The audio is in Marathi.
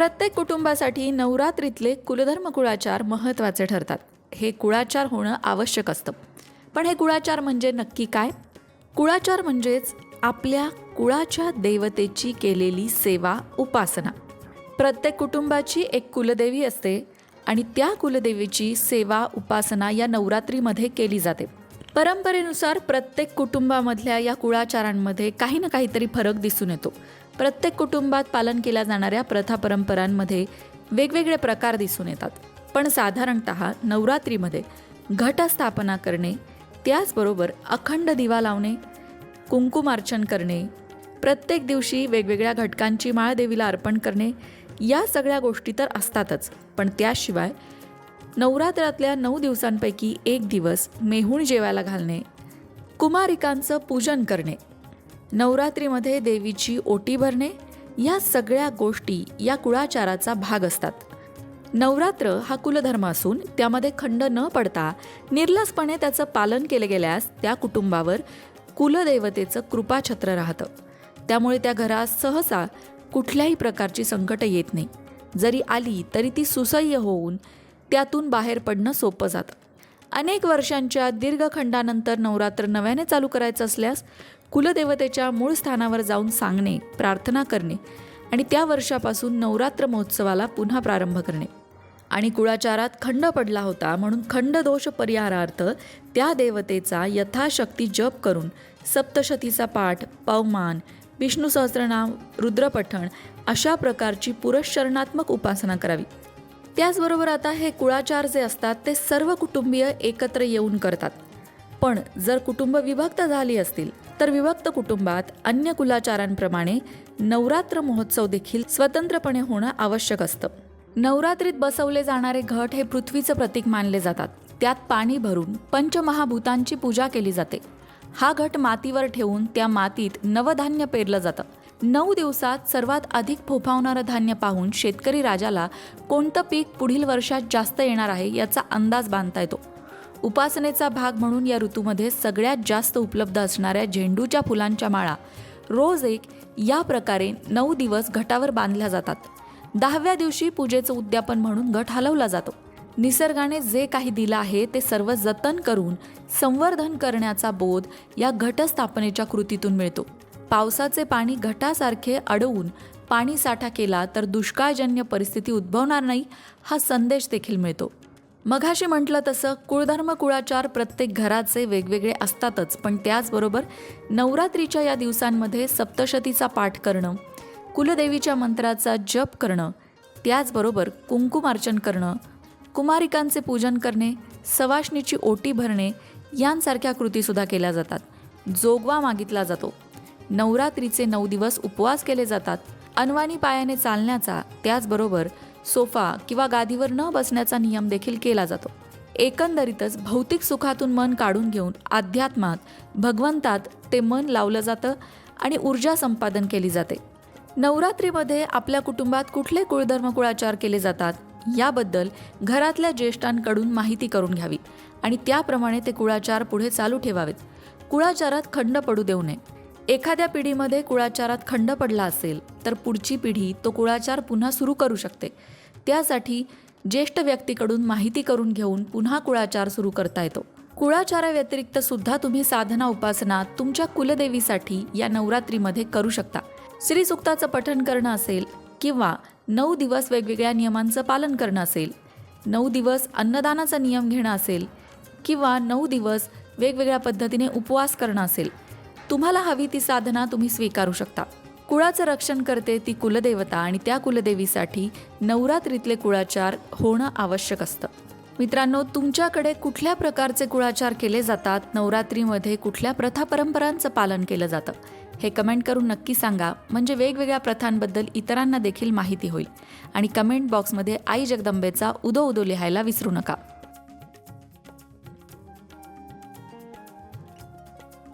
प्रत्येक कुटुंबासाठी नवरात्रीतले कुलधर्म कुळाचार महत्त्वाचे ठरतात. हे कुळाचार होणं आवश्यक असतं. पण हे कुळाचार म्हणजे नक्की काय? कुळाचार म्हणजेच आपल्या कुळाच्या देवतेची केलेली सेवा उपासना. प्रत्येक कुटुंबाची एक कुलदेवी असते आणि त्या कुलदेवीची सेवा उपासना या नवरात्रीमध्ये केली जाते. परंपरेनुसार प्रत्येक कुटुंबामधल्या या कुळाचारांमध्ये काही ना काहीतरी फरक दिसून येतो. प्रत्येक कुटुंबात पालन केल्या जाणाऱ्या प्रथा परंपरांमध्ये वेगवेगळे प्रकार दिसून येतात. पण साधारणत नवरात्रीमध्ये घटस्थापना करणे त्याचबरोबर अखंड दिवा लावणे कुंकुमार्चन करणे प्रत्येक दिवशी वेगवेगळ्या घटकांची माळ देवीला अर्पण करणे या सगळ्या गोष्टी तर असतातच. पण त्याशिवाय नवरात्रातल्या नऊ दिवसांपैकी एक दिवस मेहूण जेवायला घालणे कुमारिकांचं पूजन करणे नवरात्रीमध्ये देवीची ओटी भरणे या सगळ्या गोष्टी या कुळाचाराचा भाग असतात. नवरात्र हा कुलधर्म असून त्यामध्ये खंड न पडता निर्लसपणे त्याचं पालन केलं गेल्यास त्या कुटुंबावर कुलदेवतेचं कृपाछत्र राहतं. त्यामुळे त्या घरात सहसा कुठल्याही प्रकारची संकटं येत नाही. जरी आली तरी ती सुसह्य होऊन त्यातून बाहेर पडणं सोपं जातं. अनेक वर्षांच्या दीर्घ खंडानंतर नवरात्र नव्याने चालू करायचं असल्यास कुलदेवतेच्या मूळ स्थानावर जाऊन सांगणे प्रार्थना करणे आणि त्या वर्षापासून नवरात्र महोत्सवाला पुन्हा प्रारंभ करणे. आणि कुळाचारात खंड पडला होता म्हणून खंडदोष परिहारार्थ त्या देवतेचा यथाशक्ती जप करून सप्तशतीचा पाठ पवमान विष्णू सहस्रनाम रुद्रपठण अशा प्रकारची पुरश्चरणात्मक उपासना करावी. त्याचबरोबर आता हे कुळाचार जे असतात ते सर्व कुटुंबीय एकत्र येऊन करतात. पण जर कुटुंब विभक्त झाली असतील तर विभक्त कुटुंबात अन्य कुलाचारांप्रमाणे नवरात्र महोत्सव देखील स्वतंत्रपणे होणं आवश्यक असतं. नवरात्रीत बसवले जाणारे घट हे पृथ्वीचं प्रतीक मानले जातात. त्यात पाणी भरून पंचमहाभूतांची पूजा केली जाते. हा घट मातीवर ठेवून त्या मातीत नवधान्य पेरलं जातं. नऊ दिवसात सर्वात अधिक फोफावणारं धान्य पाहून शेतकरी राजाला कोणतं पीक पुढील वर्षात जास्त येणार आहे याचा अंदाज बांधता येतो. उपासनेचा भाग म्हणून या ऋतूमध्ये सगळ्यात जास्त उपलब्ध असणाऱ्या झेंडूच्या फुलांच्या माळा. रोज एक या प्रकारे नऊ दिवस घटावर बांधल्या जातात. दहाव्या दिवशी पूजेचं उद्यापन म्हणून घट हलवला जातो. निसर्गाने जे काही दिलं आहे ते सर्व जतन करून संवर्धन करण्याचा बोध या घटस्थापनेच्या कृतीतून मिळतो. पावसाचे पाणी घटासारखे अडवून पाणी साठा केला तर दुष्काळजन्य परिस्थिती उद्भवणार नाही हा संदेश देखील मिळतो. मघाशी म्हटलं तसं कुळधर्म कुळाचार प्रत्येक घराचे वेगवेगळे असतातच पण त्याचबरोबर नवरात्रीच्या या दिवसांमध्ये सप्तशतीचा पाठ करणं कुलदेवीच्या मंत्राचा जप करणं त्याचबरोबर कुंकुमार्चन करणं कुमारिकांचे पूजन करणे सवाशणीची ओटी भरणे यांसारख्या कृतीसुद्धा केल्या जातात. जोगवा मागितला जातो. नवरात्रीचे नऊ दिवस उपवास केले जातात. अनवाणी पायाने चालण्याचा त्याचबरोबर सोफा किंवा गादीवर न बसण्याचा नियम देखील केला जातो. एकंदरीतच भौतिक सुखातून मन काढून घेऊन अध्यात्मात भगवंतात ते मन लावलं जातं आणि ऊर्जा संपादन केली जाते. नवरात्रीमध्ये आपल्या कुटुंबात कुठले कुळधर्म कुळाचार केले जातात? याबद्दल घरातल्या ज्येष्ठांकडून माहिती करून घ्यावी आणि त्याप्रमाणे ते कुळाचार पुढे चालू ठेवावेत. कुळाचारात खंड पडू देऊ नये. एखाद्या पिढीमध्ये कुळाचारात खंड पडला असेल तर पुढची पिढी तो कुळाचार पुन्हा सुरू करू शकते. त्यासाठी ज्येष्ठ व्यक्तीकडून माहिती करून घेऊन पुन्हा कुळाचार सुरू करता येतो. कुळाचाराव्यतिरिक्त सुद्धा तुम्ही साधना उपासना तुमच्या कुलदेवीसाठी या नवरात्रीमध्ये करू शकता. श्रीसुक्ताचं पठण करणं असेल किंवा नऊ दिवस वेगवेगळ्या नियमांचं पालन करणं असेल नऊ दिवस अन्नदानाचा नियम घेणं असेल किंवा नऊ दिवस वेगवेगळ्या पद्धतीने उपवास करणं असेल तुम्हाला हवी ती साधना तुम्ही स्वीकारू शकता. कुळाचं रक्षण करते ती कुलदेवता आणि त्या कुलदेवीसाठी नवरात्रीतले कुळाचार होणं आवश्यक असतं. मित्रांनो तुमच्याकडे कुठल्या प्रकारचे कुळाचार केले जातात? नवरात्रीमध्ये कुठल्या प्रथा परंपरांचं पालन केलं जातं? हे कमेंट करून नक्की सांगा. म्हणजे वेगवेगळ्या प्रथांबद्दल इतरांना देखील माहिती होईल. आणि कमेंट बॉक्समध्ये आई जगदंबेचा उदो उदो लिहायला विसरू नका.